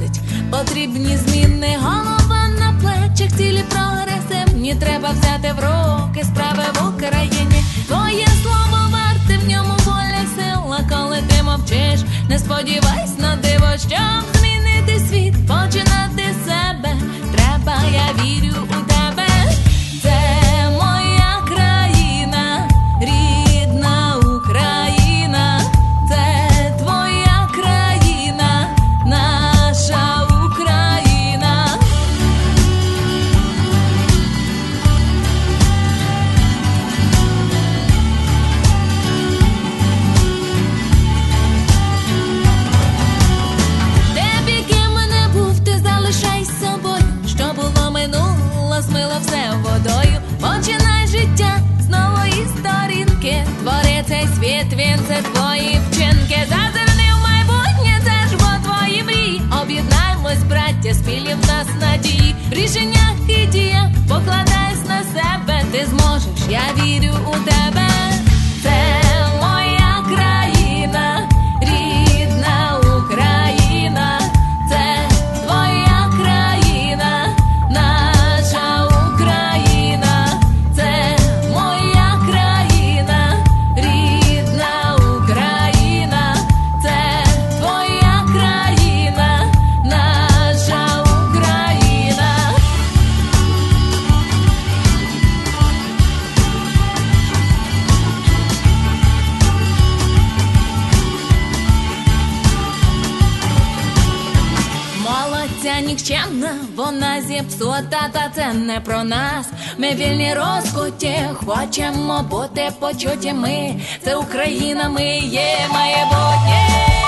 досить. Потрібні зміни, голова на плечах, цілі прогресивні. Треба взяти в руки справи в Україні. Твоє змило все водою. Починай життя з нової сторінки. Твори цей світ, він це твої вчинки. Зазирни в майбутнє, це ж бо твої мрії. Об'єднаймось, браття, спільні в нас надії. В рішеннях і діях покладайся на себе. Ти зможеш, я вірю у тебе. Нікчемна, вона зіпсута, та це не про нас. Ми вільні розкуті, хочемо бути почуті. Ми це Україна, ми є майбутнє.